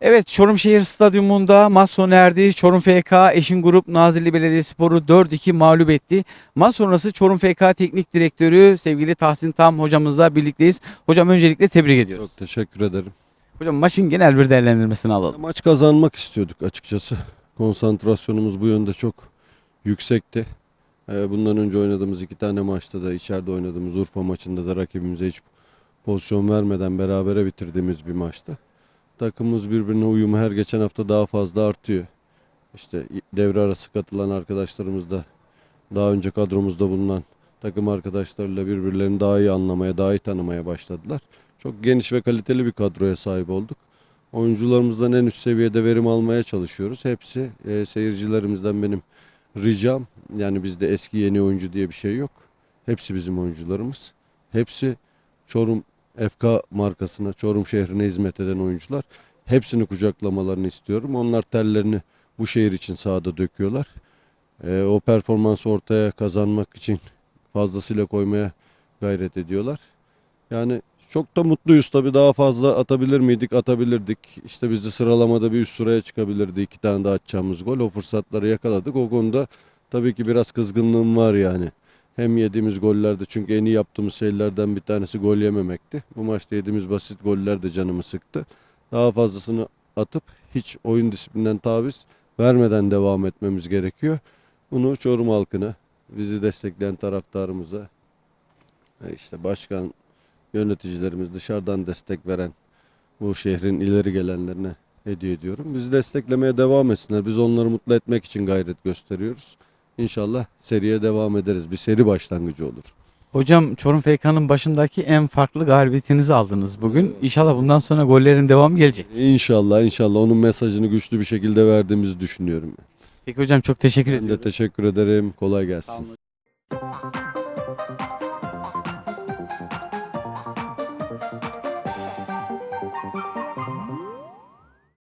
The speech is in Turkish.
Evet Çorum Şehir Stadyumunda maç sona erdi. Çorum FK Eşin Grup Nazilli Belediyespor'u 4-2 mağlup etti. Maç sonrası Çorum FK Teknik Direktörü sevgili Tahsin Tam hocamızla birlikteyiz. Hocam öncelikle tebrik ediyoruz. Çok teşekkür ederim. Hocam maçın genel bir değerlendirmesini alalım. Maç kazanmak istiyorduk açıkçası. Konsantrasyonumuz bu yönde çok yüksekti. Ee, Bundan önce oynadığımız iki tane maçta da içeride oynadığımız Urfa maçında da rakibimize hiç pozisyon vermeden berabere bitirdiğimiz bir maçtı. Takımımız birbirine uyumu her geçen hafta daha fazla artıyor. İşte devre arası katılan arkadaşlarımız da daha önce kadromuzda bulunan takım arkadaşlarıyla birbirlerini daha iyi anlamaya, daha iyi tanımaya başladılar. Çok geniş ve kaliteli bir kadroya sahip olduk. Oyuncularımızdan en üst seviyede verim almaya çalışıyoruz. Hepsi e, seyircilerimizden benim ricam. Yani bizde eski yeni oyuncu diye bir şey yok. Hepsi bizim oyuncularımız. Hepsi Çorum FK markasına, Çorum şehrine hizmet eden oyuncular. Hepsini kucaklamalarını istiyorum. Onlar terlerini bu şehir için sahada döküyorlar. E, o performansı ortaya kazanmak için fazlasıyla koymaya gayret ediyorlar. Yani çok da mutluyuz tabii daha fazla atabilir miydik? Atabilirdik. İşte biz de sıralamada bir üst sıraya çıkabilirdi. iki tane daha atacağımız gol. O fırsatları yakaladık. O konuda tabii ki biraz kızgınlığım var yani. Hem yediğimiz gollerde çünkü en iyi yaptığımız şeylerden bir tanesi gol yememekti. Bu maçta yediğimiz basit goller de canımı sıktı. Daha fazlasını atıp hiç oyun disiplinden taviz vermeden devam etmemiz gerekiyor. Bunu Çorum halkına, bizi destekleyen taraftarımıza, e, işte başkan, yöneticilerimiz dışarıdan destek veren bu şehrin ileri gelenlerine hediye ediyorum. Bizi desteklemeye devam etsinler. Biz onları mutlu etmek için gayret gösteriyoruz. İnşallah seriye devam ederiz. Bir seri başlangıcı olur. Hocam Çorum FK'nın başındaki en farklı galibiyetinizi aldınız bugün. İnşallah bundan sonra gollerin devamı gelecek. İnşallah inşallah onun mesajını güçlü bir şekilde verdiğimizi düşünüyorum. Peki hocam çok teşekkür ben ediyorum. De teşekkür ederim. Kolay gelsin. Tamam.